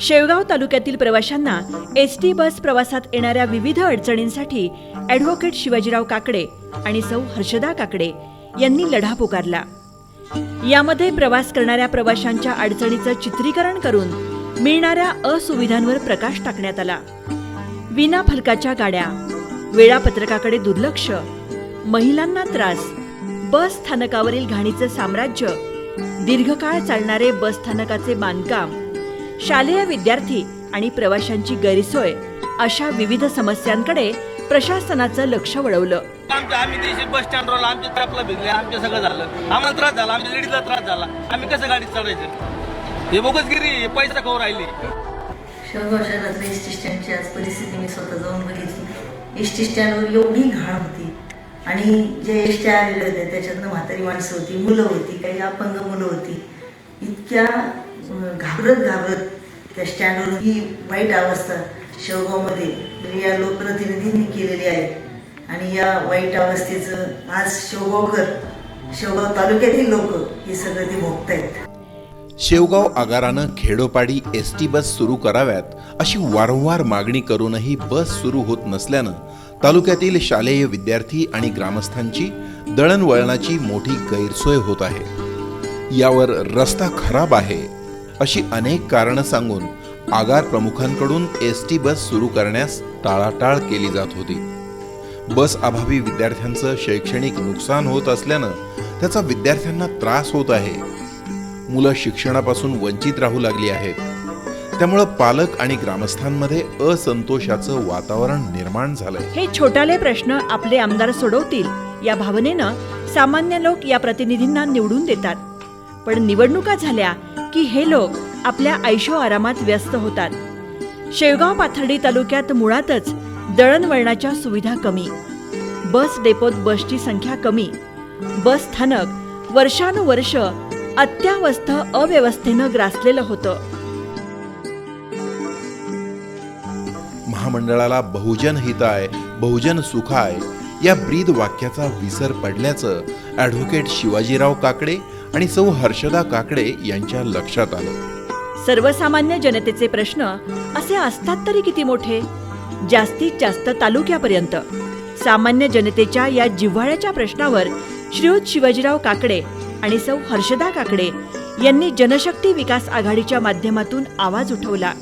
शेवगाव तालुक्यातील प्रवाशांना S T बस प्रवासात येणाऱ्या विविध अडचणींसाठी ॲडव्होकेट शिवाजीराव काकडे आणि सौ हर्षदा काकडे यांनी लढा पुकारला. यामध्ये प्रवास करणाऱ्या प्रवाशांच्या अडचणीचं चित्रीकरण करून मिळणाऱ्या असुविधांवर प्रकाश टाकण्यात आला. विना फलकाच्या गाड्या वेळापत्रकाकडे दुर्लक्ष महिलांना त्रास बस स्थानकावरील घाणीचं साम्राज्य दीर्घकाळ चालणारे बस स्थानकाचे बांधकाम शालेय विद्यार्थी आणि प्रवाशांची गैरसोय अशा विविध समस्यांकडे प्रशासनाचं लक्ष वळवलं. आमच्या आम्ही देशी बस स्टँडवर आमच्या ट्रॅपला भिजले. आमच्या सगळं झालं. आम्हाला त्रास झाला. आमच्या लेडीजला त्रास झाला. आम्ही कसं गाडीत चढायचं हे बोगसगिरी पैसा खाऊ राहिले. शेवगाव शहरातल्या एस टी स्टँडची आज परिस्थिती मी स्वतः जाऊन बघितली. एस टी स्टँडवर एवढी घाण होती. आणि जे एस टी आलेले होते त्याच्यातनं म्हातारी माणसं होती मुलं होती काही अपंग मुलं होती. इतक्या घाबरत घाबरत त्या स्टँडवर ही वाईट अवस्था शेवगावमध्ये. या लोकप्रतिनिधींनी केलेली आहे. आणि या वाईट अवस्थेचं आज शेवगावकर शेवगाव तालुक्यातील लोक हे सगळं ते भोगत आहेत शेवगाव आगारानं खेडोपाडी एस टी बस सुरू कराव्यात अशी वारंवार मागणी करूनही बस सुरू होत नसल्यानं तालुक्यातील शालेय विद्यार्थी आणि ग्रामस्थांची दळणवळणाची मोठी गैरसोय होत आहे. यावर रस्ता खराब आहे. अशी अनेक कारणं सांगून आगार प्रमुखांकडून एस टी बस सुरू करण्यास टाळाटाळ केली जात होती. बस अभावी विद्यार्थ्यांचं शैक्षणिक नुकसान होत असल्यानं त्याचा विद्यार्थ्यांना त्रास होत आहे. मुलं शिक्षणापासून वंचित राहू लागली आहेत. त्यामुळं पालक आणि ग्रामस्थांमध्ये असंतोषाचं वातावरण निर्माण झालंय. हे छोटाले प्रश्न आपले आमदार सोडवतील या भावनेनं सामान्य लोक या प्रतिनिधींना निवडून देतात. पण निवडणुका झाल्या की हे लोक आपल्या ऐशो आरामात व्यस्त होतात. शेवगाव पाथर्डी तालुक्यात मुळातच दळणवळणाच्या सुविधा कमी. बस डेपोत बसची संख्या कमी. बस स्थानक वर्षानुवर्ष अत्यावस्थ अव्यवस्थेनं ग्रासलेलं होतं. महामंडळाला बहुजन हिताय बहुजन सुखाय या ब्रीद वाक्याचा विसर पडल्याचं ॲडव्होकेट शिवाजीराव काकडे आणि सौ हर्षदा काकडे यांच्या लक्षात आलं. सर्वसामान्य जनतेचे प्रश्न असे असतात तरी किती मोठे? जास्तीत जास्त तालुक्यापर्यंत. सामान्य जनतेच्या या जिव्हाळ्याच्या प्रश्नावर श्रीयुत शिवाजीराव काकडे आणि सौ हर्षदा काकडे यांनी जनशक्ती विकास आघाडीच्या माध्यमातून आवाज उठवला.